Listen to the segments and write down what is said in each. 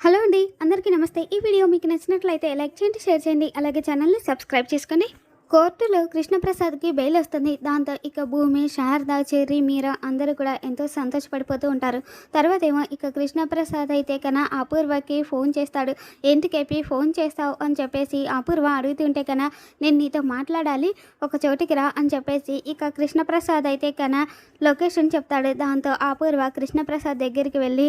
Hello అండి అందరికీ నమస్తే. ఈ వీడియో మీకు నచ్చినట్లయితే లైక్ చేయండి షేర్ చేయండి. అలాగే ఛానల్ని సబ్స్క్రైబ్ చేసుకోండి కోర్టులో కృష్ణప్రసాద్కి బెయిల్ వస్తుంది. దాంతో ఇక భూమి శారద చెర్రి మీరా అందరూ కూడా ఎంతో సంతోషపడిపోతూ ఉంటారు. తర్వాత ఏమో ఇక కృష్ణప్రసాద్ అయితే కన్నా అపూర్వకి ఫోన్ చేస్తాడు. ఎందుకేపి ఫోన్ చేస్తావు? అని చెప్పేసి అపూర్వ అడుగుతుంటే కన్నా నేను నీతో మాట్లాడాలి ఒక చోటికి రా అని చెప్పేసి ఇక కృష్ణప్రసాద్ అయితే కన్నా లొకేషన్ చెప్తాడు. దాంతో అపూర్వ కృష్ణప్రసాద్ దగ్గరికి వెళ్ళి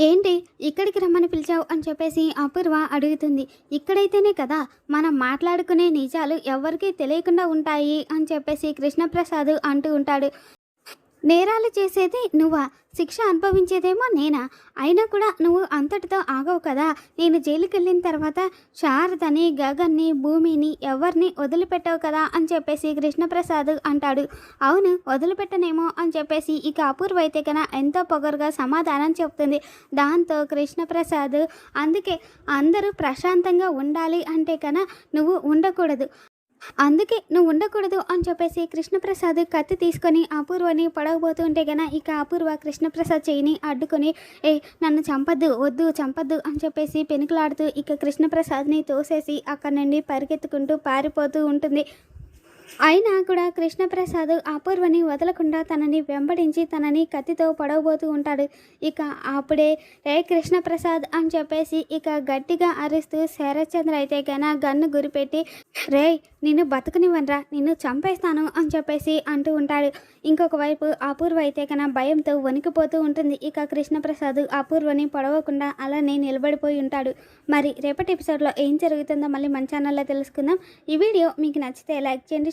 ఏంటి ఇక్కడికి రమ్మని పిలిచావు అని చెప్పేసి అపూర్వ అడుగుతుంది. ఇక్కడైతేనే కదా మనం మాట్లాడుకునే నిజాలు ఎవరికీ తెలియకుండా ఉంటాయి అని చెప్పేసి కృష్ణప్రసాద్ అంటూ ఉంటాడు. నేరాలు చేసేది నువ్వా? శిక్ష అనుభవించేదేమో నేనా? అయినా కూడా నువ్వు అంతటితో ఆగవు కదా. నేను జైలుకి వెళ్ళిన తర్వాత శారదని గగన్ని భూమిని ఎవరిని వదిలిపెట్టవు కదా అని చెప్పేసి కృష్ణప్రసాద్ అంటాడు. అవును వదిలిపెట్టనేమో అని చెప్పేసి ఇక అపూర్వ అయితే కన్నా ఎంతో పొగరుగా సమాధానం చెప్తుంది. దాంతో కృష్ణప్రసాద్ అందుకే అందరూ ప్రశాంతంగా ఉండాలి అంటే కన్నా నువ్వు ఉండకూడదు. అందుకే నువ్వు ఉండకూడదు అని చెప్పేసి కృష్ణప్రసాద్ కత్తి తీసుకొని అపూర్వని పడవబోతుంటే గన ఇక అపూర్వ కృష్ణప్రసాద్ చేయిని అడ్డుకొని ఏ నన్ను చంపద్దు వద్దు చంపద్దు అని చెప్పేసి పెనుకులాడుతూ ఇక కృష్ణప్రసాద్ని తోసేసి అక్కడి నుండి పరిగెత్తుకుంటూ పారిపోతూ ఉంటుంది. అయినా కూడా కృష్ణప్రసాద్ అపూర్వని వదలకుండా తనని వెంబడించి తనని కత్తితో పడవబోతూ ఉంటాడు. ఇక అప్పుడే రే కృష్ణప్రసాద్ అని చెప్పేసి ఇక గట్టిగా అరుస్తూ శరత్చంద్ర అయితే కన గన్ను గురిపెట్టి రే నిన్ను బతుకునివ్వనరా నిన్ను చంపేస్తాను అని చెప్పేసి అంటూ ఉంటాడు. ఇంకొక వైపు అపూర్వ అయితే కన భయంతో వణికిపోతూ ఉంటుంది. ఇక కృష్ణప్రసాద్ అపూర్వని పడవకుండా అలానే నిలబడిపోయి ఉంటాడు. మరి రేపటి ఎపిసోడ్లో ఏం జరుగుతుందో మళ్ళీ మన ఛానల్లో తెలుసుకుందాం. ఈ వీడియో మీకు నచ్చితే లైక్ చేయండి